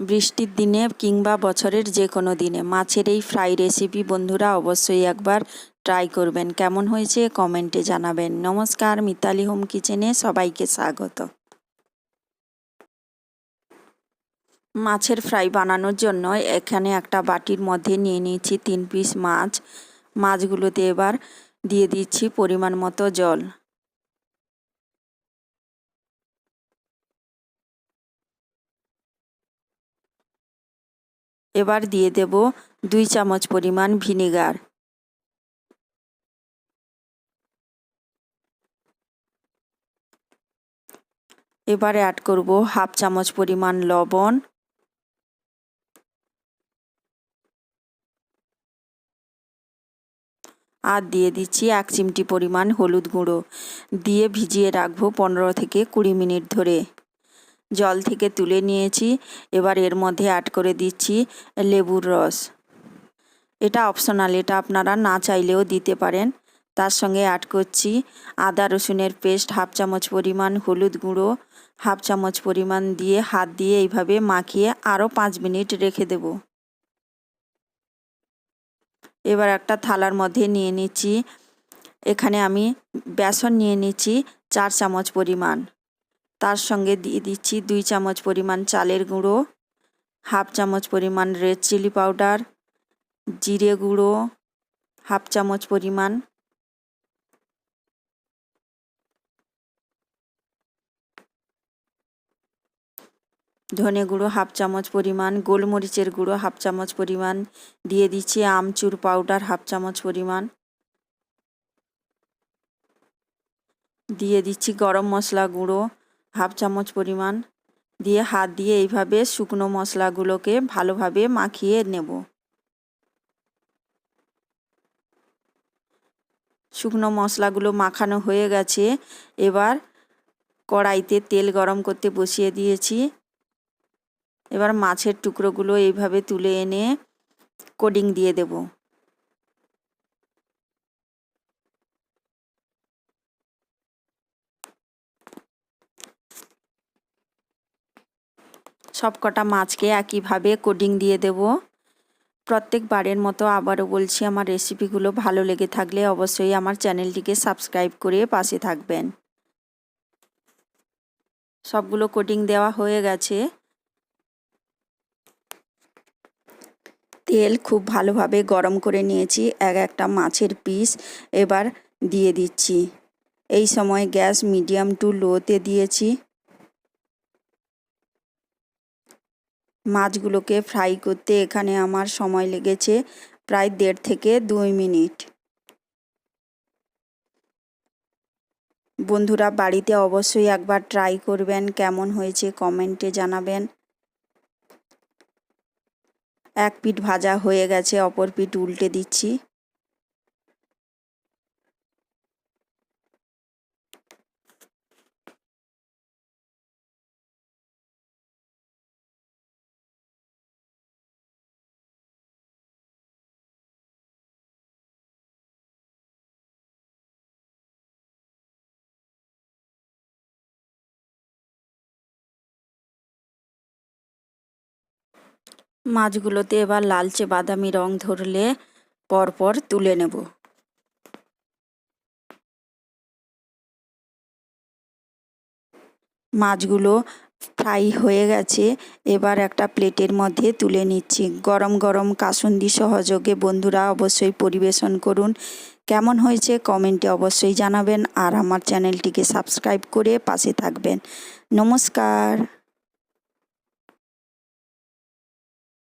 বৃষ্টির দিনে কিংবা বছরের যে কোনো দিনে। মাছের এই ফ্রাই রেসিপি বন্ধুরা অবশ্যই একবার ট্রাই করবেন। কেমন হয়েছে কমেন্টে জানাবেন। নমস্কার, মিতালি হোম কিচেনে সবাইকে স্বাগত। মাছের ফ্রাই বানানোর জন্য এখানে একটা বাটির মধ্যে নিয়ে নিয়েছি তিন পিস মাছ। মাছগুলোতে এবার দিয়ে দিচ্ছি পরিমাণ মতো জল। এবার দিয়ে দেব দুই চামচ পরিমাণ ভিনেগার। এবার অ্যাড করব হাফ চামচ পরিমাণ লবণ। আর দিয়ে দিচ্ছি এক চিমটি পরিমাণ হলুদ গুঁড়ো। দিয়ে ভিজিয়ে রাখব পনেরো থেকে কুড়ি মিনিট ধরে। জল থেকে তুলে নিয়েছি। এবার এর মধ্যে অ্যাড করে দিচ্ছি লেবুর রস। এটা অপশনাল এটা আপনারা না চাইলেও দিতে পারেন। তার সঙ্গে অ্যাড করছি আদা রসুনের পেস্ট হাফ চামচ পরিমাণ হলুদ গুঁড়ো হাফ চামচ পরিমাণ দিয়ে হাত দিয়ে এইভাবে মাখিয়ে আরও পাঁচ মিনিট রেখে দেব। এবার একটা থালার মধ্যে নিয়ে নিচ্ছি। এখানে আমি বেসন নিয়ে নিচ্ছি চার চামচ পরিমাণ। তার সঙ্গে দিয়ে দিচ্ছি দুই চামচ পরিমাণ চালের গুঁড়ো, হাফ চামচ পরিমাণ রেড চিলি পাউডার জিরে গুঁড়ো, হাফ চামচ পরিমাণ ধনে গুঁড়ো, হাফ চামচ পরিমাণ গোলমরিচের গুঁড়ো, হাফ চামচ পরিমাণ দিয়ে দিচ্ছি আমচুর পাউডার হাফ চামচ পরিমাণ দিয়ে দিচ্ছি গরম মশলা গুঁড়ো হাফ চামচ পরিমাণ দিয়ে হাত দিয়ে এইভাবে শুকনো মশলাগুলোকে ভালোভাবে মাখিয়ে নেব। শুকনো মশলাগুলো মাখানো হয়ে গেছে। এবার কড়াইতে তেল গরম করতে বসিয়ে দিয়েছি। এবার মাছের টুকরোগুলো এইভাবে তুলে এনে কোডিং দিয়ে দেব। সব কটা মাছকে একইভাবে কোডিং দিয়ে দেব। প্রত্যেকবারের মতো আবারও বলছি, আমার রেসিপিগুলো ভালো লেগে থাকলে অবশ্যই আমার চ্যানেলটিকে সাবস্ক্রাইব করে পাশে থাকবেন। সবগুলো কোটিং দেওয়া হয়ে গেছে। তেল খুব ভালোভাবে গরম করে নিয়েছি, এক একটা মাছের পিস এবার দিয়ে দিচ্ছি। এই সময় গ্যাস মিডিয়াম টু লোতে দিয়েছি। মাছগুলোকে ফ্রাই করতে এখানে আমার সময় লেগেছে প্রায় দেড় থেকে দুই মিনিট। বন্ধুরা, বাড়িতে অবশ্যই একবার ট্রাই করবেন, কেমন হয়েছে কমেন্টে জানাবেন। এক পিঠ ভাজা হয়ে গেছে, অপর পিঠ উল্টে দিচ্ছি। মাছগুলোতে এবার লালচে বাদামি রং ধরলে পরপর তুলে নেব। মাছগুলো ফ্রাই হয়ে গেছে, এবার একটা প্লেটের মধ্যে তুলে নিচ্ছি। গরম গরম কাসুন্দি সহযোগে বন্ধুরা অবশ্যই পরিবেশন করুন। কেমন হয়েছে কমেন্টে অবশ্যই জানাবেন আর আমার চ্যানেলটিকে সাবস্ক্রাইব করে পাশে থাকবেন। নমস্কার।